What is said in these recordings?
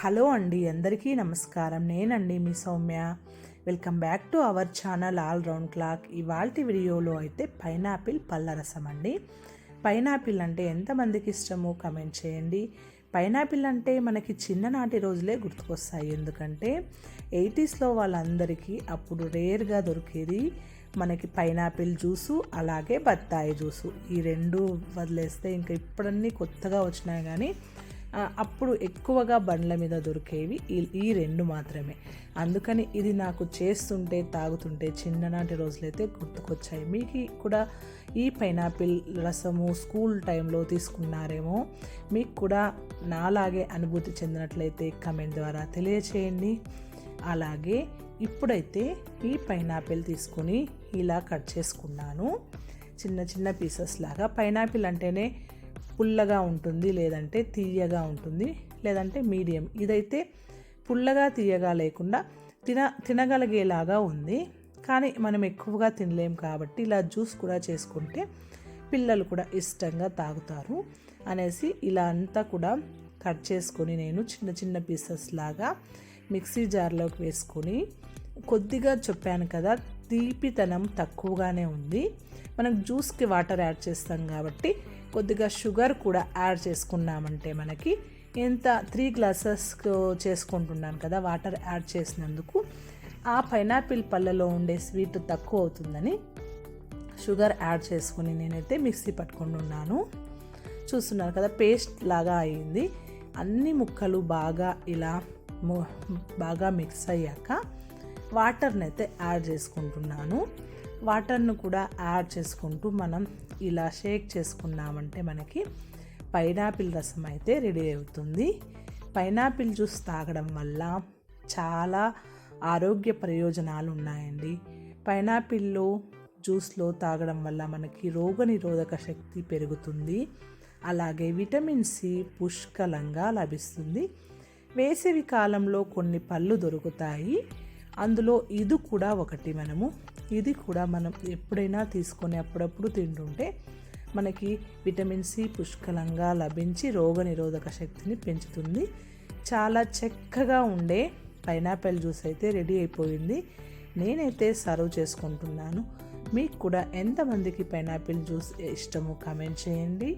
Hello అండి అందరికీ నమస్కారం. నేనండి మీ Soumya. Welcome back to our channel all round clock. ఇవాళ వీడియోలో అయితే పైనాపిల్ పళ్ళ రసం అండి. పైనాపిల్ అంటే ఎంతమందికి ఇష్టమో? కమెంట్ చేయండి. పైనాపిల్ అంటే మనకి చిన్ననాటి రోజులే గుర్తుకొస్తాయి. ఎందుకంటే ఎయిటీస్లో వాళ్ళందరికీ అప్పుడు రేర్గా దొరికేది మనకి పైనాపిల్ జ్యూసు అలాగే బత్తాయి జ్యూసు. ఈ రెండు వదిలేస్తే ఇంకా ఇప్పుడన్నీ కొత్తగా వచ్చినాయి కానీ అప్పుడు ఎక్కువగా బండ్ల మీద దొరికేవి ఈ ఈ రెండు మాత్రమే. అందుకని ఇది నాకు చేస్తుంటే తాగుతుంటే చిన్ననాటి రోజులైతే గుర్తుకొచ్చాయి. మీకు కూడా ఈ పైనాపిల్ రసము స్కూల్ టైంలో తీసుకున్నారేమో మీకు కూడా నాలాగే అనుభూతి చెందినట్లయితే కమెంట్ ద్వారా తెలియచేయండి. అలాగే ఇప్పుడైతే ఈ పైనాపిల్ తీసుకొని ఇలా కట్ చేసుకున్నాను. చిన్న చిన్న పీసెస్ లాగా. పైనాపిల్ అంటేనే పుల్లగా ఉంటుంది లేదంటే తీయగా ఉంటుంది లేదంటే మీడియం. ఇదైతే పుల్లగా తీయగా లేకుండా తిన తినగలిగేలాగా ఉంది. కానీ మనం ఎక్కువగా తినలేం కాబట్టి ఇలా జ్యూస్ కూడా చేసుకుంటే పిల్లలు కూడా ఇష్టంగా తాగుతారు అనేసి ఇలా అంతా కూడా కట్ చేసుకొని నేను చిన్న చిన్న పీసెస్ లాగా మిక్సీ జార్లోకి వేసుకొని కొద్దిగా చెప్పాను కదా తీపితనం తక్కువగానే ఉంది. మనం జ్యూస్కి వాటర్ యాడ్ చేస్తాం కాబట్టి కొద్దిగా షుగర్ కూడా యాడ్ చేసుకున్నామంటే మనకి ఎంత త్రీ గ్లాసెస్ చేసుకుంటున్నాను కదా వాటర్ యాడ్ చేసినందుకు ఆ పైనాపిల్ పళ్ళలో ఉండే స్వీట్ తక్కువ అవుతుందని షుగర్ యాడ్ చేసుకుని నేనైతే మిక్సీ పట్టుకుంటున్నాను చూస్తున్నారు కదా పేస్ట్ లాగా అయింది. అన్ని ముక్కలు బాగా ఇలా బాగా మిక్స్ అయ్యాక వాటర్ని అయితే యాడ్ చేసుకుంటున్నాను. వాటర్ను కూడా యాడ్ చేసుకుంటూ మనం ఇలా షేక్ చేసుకున్నామంటే మనకి పైనాపిల్ రసం అయితే రెడీ అవుతుంది. పైనాపిల్ జ్యూస్ తాగడం వల్ల చాలా ఆరోగ్య ప్రయోజనాలు ఉన్నాయండి. పైనాపిల్లో జ్యూస్లో తాగడం వల్ల మనకి రోగనిరోధక శక్తి పెరుగుతుంది. అలాగే విటమిన్ సి పుష్కలంగా లభిస్తుంది. వేసవి కాలంలో కొన్ని పళ్ళు దొరుకుతాయి. అందులో ఇది కూడా ఒకటి మనము ఇది కూడా మనం ఎప్పుడైనా తీసుకొని అప్పుడప్పుడు తింటుంటే మనకి విటమిన్ సి పుష్కలంగా లభించి రోగనిరోధక శక్తిని పెంచుతుంది. చాలా చక్కగా ఉండే పైనాపిల్ జ్యూస్ అయితే రెడీ అయిపోయింది. నేనైతే సర్వ్ చేసుకుంటున్నాను. మీకు కూడా ఎంతమందికి పైనాపిల్ జ్యూస్ ఇష్టమో కామెంట్ చేయండి.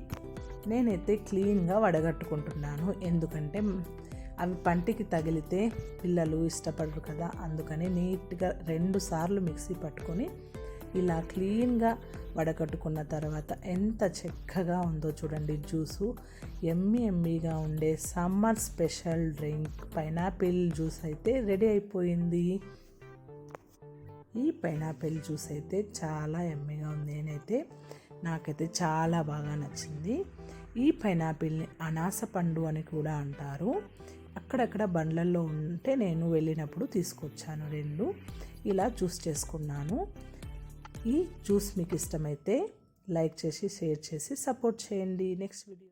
నేనైతే క్లీన్గా వడగట్టుకుంటున్నాను. ఎందుకంటే అవి పంటికి తగిలితే పిల్లలు ఇష్టపడరు కదా. అందుకని నీట్గా రెండు సార్లు మిక్సీ పట్టుకొని ఇలా క్లీన్గా వడకట్టుకున్న తర్వాత ఎంత చక్కగా ఉందో చూడండి జ్యూసు. ఎమ్మి ఎమ్మిగా ఉండే summer special drink pineapple juice అయితే రెడీ అయిపోయింది. ఈ పైనాపిల్ జ్యూస్ అయితే చాలా ఎమ్మిగా ఉంది. నేనైతే నాకైతే చాలా బాగా నచ్చింది. ఈ పైనాపిల్ని అనాస పండు అని కూడా అంటారు. అక్కడక్కడ బండ్లల్లో ఉంటే నేను వెళ్ళినప్పుడు తీసుకొచ్చాను రెండు. ఇలా జ్యూస్ చేసుకున్నాను. ఈ జ్యూస్ మీకు ఇష్టమైతే లైక్ చేసి షేర్ చేసి సపోర్ట్ చేయండి. Next video